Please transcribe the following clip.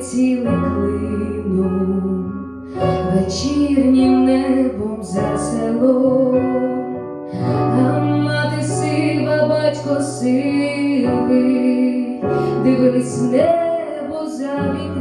цілим клину, вечірнім небом за село, а мати сива, батько сивий, дивились небо за вікном.